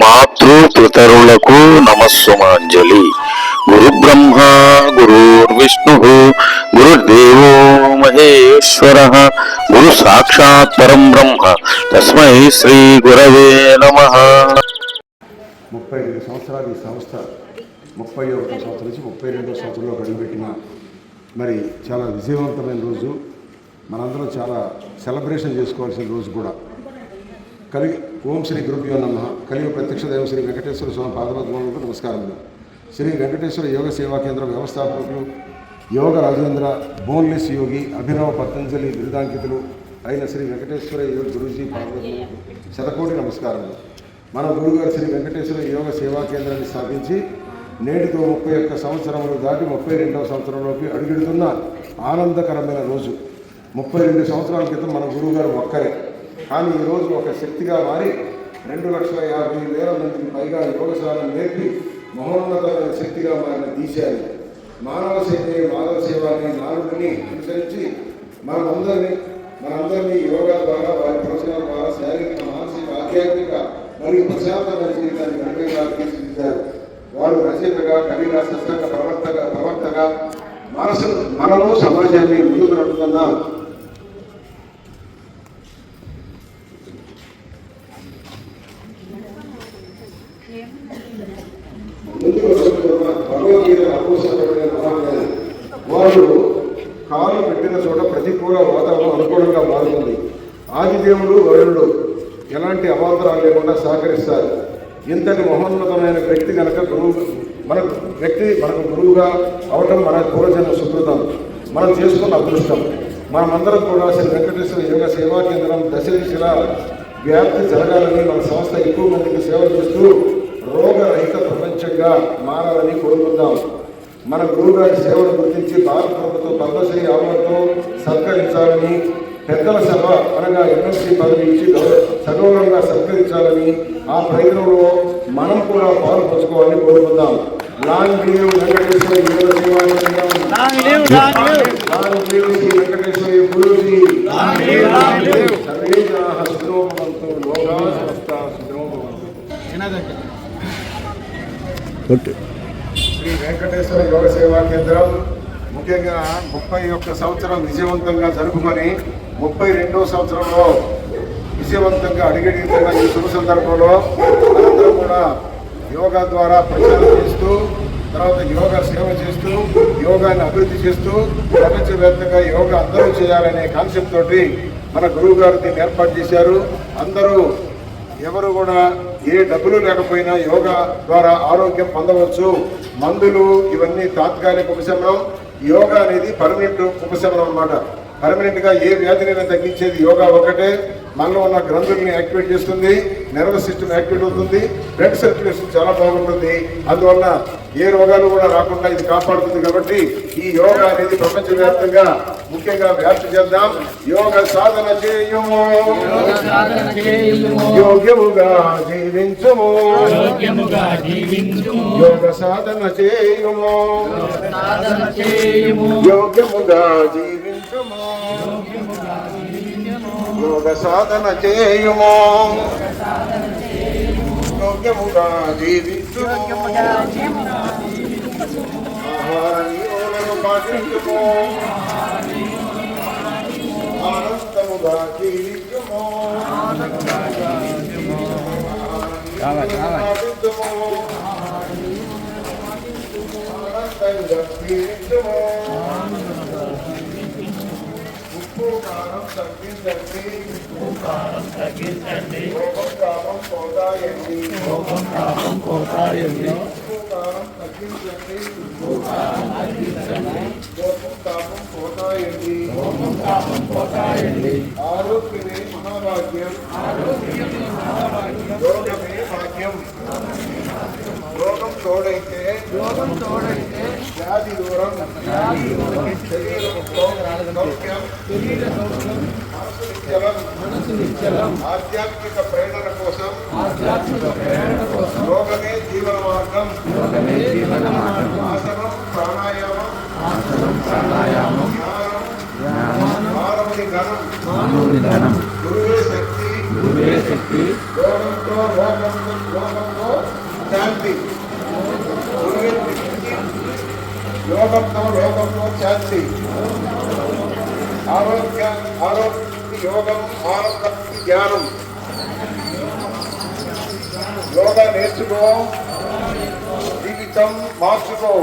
మాతృ పితరులకు నమస్సుమాంజలి. గురు బ్రహ్మ గురుర్విష్ణు గురుర్దేవో మహేశ్వర గురు సాక్షాత్ పరం బ్రహ్మ. తస్మై శ్రీ గురవే నమ. ముప్పై రెండు సంవత్సరాలు ఈ సంస్థ ముప్పై ఒకటో సంవత్సరం నుంచి ముప్పై రెండో సంవత్సరంలో అడుగుపెట్టిన మరి చాలా విజయవంతమైన రోజు. మనందరం చాలా సెలబ్రేషన్ చేసుకోవాల్సిన రోజు కూడా. కలిగి ఓం శ్రీ గురుభ్యో నమ. కలిగి ప్రత్యక్ష దైవం శ్రీ వెంకటేశ్వర స్వామి పాదపద్మములకు నమస్కారములు. శ్రీ వెంకటేశ్వర యోగ సేవా కేంద్రం వ్యవస్థాపకులు యోగ రాజేంద్ర బోన్లెస్ యోగి అభినవ పతంజలి బిరుదాంకితులు అయిన శ్రీ వెంకటేశ్వర యోగ గురూజీ పాదపద్మములకు శతకోటి నమస్కారములు. మన గురుగారు శ్రీ వెంకటేశ్వర యోగ సేవా కేంద్రాన్ని స్థాపించి నేటితో ముప్పై ఒక్క సంవత్సరములు దాటి ముప్పై రెండవ సంవత్సరంలోకి అడుగెడుతున్న ఆనందకరమైన రోజు. ముప్పై రెండు సంవత్సరాల క్రితం మన గురువుగారు ఒక్కరే. కానీ ఈరోజు ఒక శక్తిగా మారి రెండు లక్షల యాభై వేల మందికి పైగా యోగశాలను నేర్పి మహోన్నతమైన శక్తిగా మారిన దీశాన్ని మానవ సేవని మానవ సేవాన్ని అనే అనుసరించి మనమందరినీ మనందరినీ యోగా ద్వారా వారి ప్రవచనాల ద్వారా శారీరక మానసిక ఆధ్యాత్మిక మరియు ప్రశాంతమైన జీవితాన్ని గణనీయంగా తీర్చిదిద్దారు. వారు రచయితగా కవిగా సత్సంగ ప్రవర్తగా ప్రవర్తగా మనసు మనలో సమాజాన్ని ముందుకు నడుపుతున్నారు. భగవద్గీత వారు కాలు పెట్టిన చోట ప్రతికూల వాతావరణం అనుకూలంగా మారుతుంది. ఆదిదేవుడు వరుణుడు ఎలాంటి అవాంతరాలు లేకుండా సహకరిస్తారు. ఇంతటి మహోన్నతమైన వ్యక్తి కనుక గురువు మనకు వ్యక్తి మనకు గురువుగా అవటం మన పూర్వజన్మ సుకృతం. మనం చేసుకున్న అదృష్టం. మనమందరం కూడా శ్రీ వెంకటేశ్వర యోగ సేవా కేంద్రం దశ దిశలా వ్యాప్తి జరగాలని మన సంస్థ ఎక్కువ మందికి సేవలు చేస్తూ రోగరహిత ప్రపంచంగా మారాలని కోరుకుందాం. మన గురువుగారి సేవను గుర్తించి భారత ప్రభుత్వం పద్మశ్రీ అవార్డుతో సత్కరించాలని పెద్దల సభ అనగా ఎమ్మెల్సీ పదవి ఇచ్చి గౌరవ- సగౌరవంగా సత్కరించాలని ఆ ప్రయత్నంలో మనం కూడా పాలు పంచుకోవాలని కోరుకుందాం. Long live Venkateswara long live Shri Venkateswara Guruji. Survey జనాః లోకాః శ్రీ వెంకటేశ్వర యోగ సేవా కేంద్రం ముఖ్యంగా ముప్పై ఒక్క సంవత్సరం విజయవంతంగా జరుపుకొని ముప్పై రెండో సంవత్సరంలో విజయవంతంగా అడిగడిగిన ఈ శుభ సందర్భంలో అందరూ కూడా యోగా ద్వారా ప్రచారం చేస్తూ తర్వాత యోగా సేవ చేస్తూ యోగాన్ని అభివృద్ధి చేస్తూ ప్రపంచవ్యాప్తంగా యోగా అందరూ చేయాలనే కాన్సెప్ట్ తోటి మన గురువు గారు దీన్ని ఏర్పాటు చేశారు. అందరూ ఎవరు కూడా ఏ డబ్బులు లేకపోయినా యోగా ద్వారా ఆరోగ్యం పొందవచ్చు. మందులు ఇవన్నీ తాత్కాలిక ఉపశమనం. యోగా అనేది పర్మనెంట్ ఉపశమనం అన్నమాట. పర్మనెంట్గా ఏ వ్యాధినైనా తగ్గించేది యోగా ఒకటే మనలో ఉన్న గ్రంథుల్ని యాక్టివేట్ చేస్తుంది. నర్వస్ సిస్టమ్ యాక్టివేట్ అవుతుంది. బ్లడ్ సర్క్యులేషన్ చాలా బాగుంటుంది. అందువల్ల ఏ రోగాలు కూడా రాకుండా ఇది కాపాడుతుంది కాబట్టి ఈ యోగా అనేది ప్రపంచవ్యాప్తంగా ముఖ్యంగా వ్యాప్తి చేద్దాం యోగ సాధన చేయుము. యోగ్యముగా జీవించుము. యోగ సాధన చేయుము. యోగ్యముగా జీవించుము. యోగ సాధన చేయుము. యోగ్యముగా జీవించుము ఆహార నియమాలను పాటించుము ఆనందముగా జీవించుము పాటించుము ఆనందంగా జీవించుము ఉప్పు కారం తగ్గించండి తగ్గించండి కోపం కారం పోతాయండి. పాపం పోతాయండి. ఉప్పు కారం తగ్గించండి. కోపం తాపం పోతాయండి. పాపం పోతాయండి. ఆరోగ్యమే మహాభాగ్యం. యోగమే భాగ్యం. యోగం తోడైతే యోగం తోడైతే వ్యాధి దూరం శరీరం సౌఖ్యం మనసు నిశ్చలం మనసు నిశ్చలం ఆధ్యాత్మిక ప్రేరణ కోసం ఆధ్యాత్మిక ప్రేరణ కోసం యోగమే జీవన మార్గం యోగమే జీవన మార్గం ఆసనం ప్రాణాయామం ఆసనం ప్రాణాయామం జ్ఞానం మానవుని ఘనం మానవుని ధనం గురువే శక్తి గురువే శక్తి యోగంతో లోకంలో లోకంలో లోకంలో శాంతి యోగంతో లోకంలో శాంతి ఆరోగ్య ఆరోగ్య యోగం ఆనందం జ్ఞానం యోగా నేర్చుకో జీవితం మార్చుకో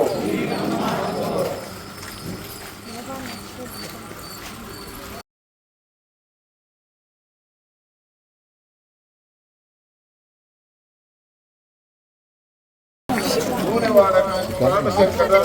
నూనె వాడకం ప్రాణశంకరం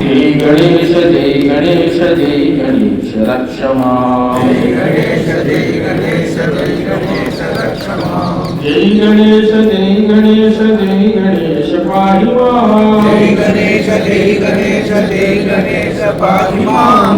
జై గణేశ జై గణేశ జై గణేశ రక్షమా జై గణేశ జై గణేశ జై గణేశ రక్షమా జై గణేశ జై గణేశ జై గణేశ పాహిమా జై గణేశ జై గణేశ జై గణేశ పాహి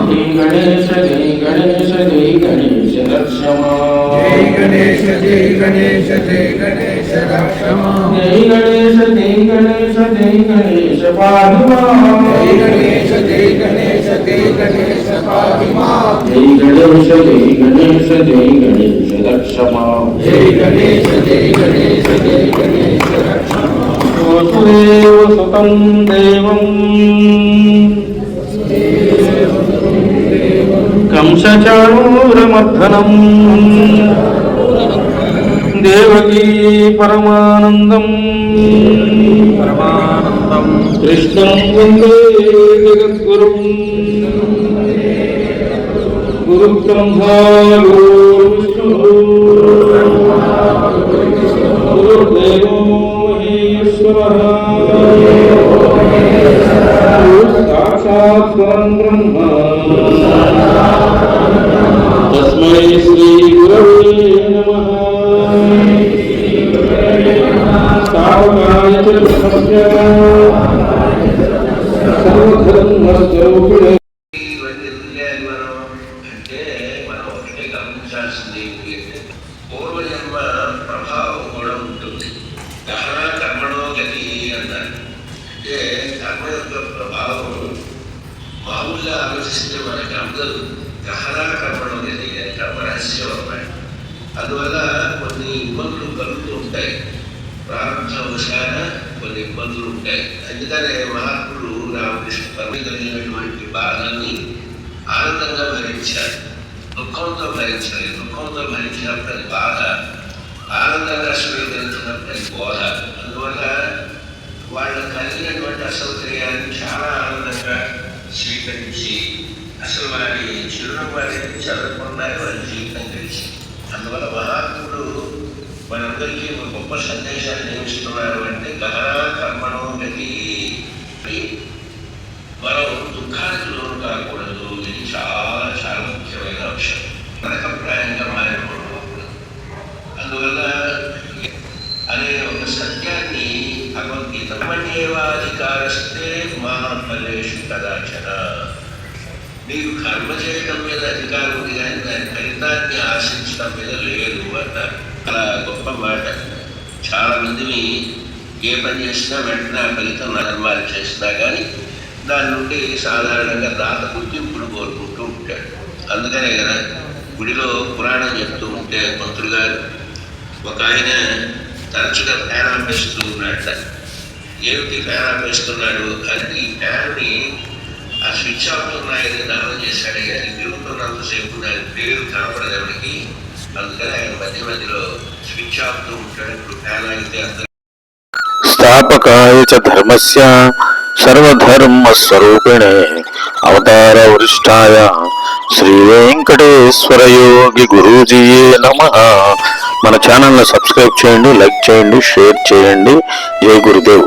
జై గణేశ జై గణేశ జై గణేశ రక్షమా జై గణేశ జై గణేశ జై గణేశ రక్షమా జై గణేశ జై గణేశ జై గణేశ పాహిమా జై గణేశ జై గణేశ జై గణేశ పాహి మాం జై గణేశ జై గణేశ జై గణేశ రక్షమా జై గణేశ జై గణేశ జై గణేశ రక్షమా వసుదేవ సుతం దేవం కంసచాణూరమర్ధనం దేవకీ పరమానందం పరమానందం కృష్ణం వందే జగద్గురుం గురు బ్రహ్మా గురు విష్ణు గురుదేవో మహేశ్వర సాక్షాత్ పరం బ్రహ్మ తస్మై శ్రీ గురవే నమః మనం అంటే మనం ఒకటే గమనించాల్సింది ఏంటి అంటే పూర్వజన్మ ప్రభావం కూడా ఉంటుంది దహన కర్మణో గతి అన్నారు అంటే కర్మ యొక్క ప్రభావం మామూలుగా ఆలోచిస్తే మనకి అందరూ దహన కర్మణో గతి అని కర్మ రహస్యం అందువల్ల కొన్ని ఇబ్బందులు కలుగుతూ ఉంటాయి ప్రారంభ ప్రారంభవశాన కొన్ని ఇబ్బందులు ఉంటాయి అందుకనే మహాత్ములు రామకృష్ణ కలిగినటువంటి బాధల్ని ఆనందంగా భరించాలి. దుఃఖంతో భరించాలి. దుఃఖంతో భరించినప్పుడు అది బాధ ఆనందంగా స్వీకరించినప్పుడు అది బోధ. అందువల్ల వాళ్ళు కలిగినటువంటి అసౌకర్యాన్ని చాలా ఆనందంగా స్వీకరించి అసలు వారి చిరునవ్వు అనేది చదవకుండా వారి జీవితం గడిచి అందువల్ల మహాత్ముడు మనందరికీ ఒక గొప్ప సందేశాన్ని ఏమిస్తున్నారు అంటే గహన కర్మణం గతి మనం దుఃఖానికి లోను కాకూడదు. ఇది చాలా చాలా ముఖ్యమైన అంశం. నరకప్రాయంగా మారిపోవడం అందువల్ల అనే ఒక సత్యాన్ని భగవద్గీత మన్యేవాధికారస్తే మహాఫలేషు కదాచన. నీకు కర్మ చేయడం మీద అధికారం ఉంది కానీ దాని ఫలితాన్ని ఆశించడం మీద లేదు అన్నారు. అలా గొప్ప మాట. చాలా మందిని ఏ పని చేసినా వెంటనే ఆ ఫలితం ధర్మాలు చేసినా కానీ దాని నుండి సాధారణంగా దాత గుర్తింపులు కోరుకుంటూ ఉంటాడు. అందుకనే కదా గుడిలో పురాణం చెప్తూ ఉంటే మంత్రులు గారు ఒక ఆయన తరచుగా ఫ్యాన్ వేస్తూ ఉన్నాడట. ఏమిటి ఫ్యాన్ వేస్తున్నాడు? అది ఈ ఫ్యాన్ని ఆ స్విచ్ ఆఫ్ ఉన్నాయని దానం చేశాడు కానీ తిరుగుతున్నంతసేపు దాని పేరు కనపడదు ఎవరికి అందుకని ఆయన మధ్య మధ్యలో స్విచ్ ఆఫ్తూ ఉంటాడు. ఇప్పుడు ఫ్యాన్ అయితే అందరూ స్థాపకాయ ధర్మస్య సర్వధర్మస్వరూపిణే అవతార వరిష్టాయ శ్రీ వెంకటేశ్వర యోగి గురూజీయే నమ మన ఛానల్ని సబ్స్క్రైబ్ చేయండి లైక్ చేయండి షేర్ చేయండి. జై గురుదేవ్.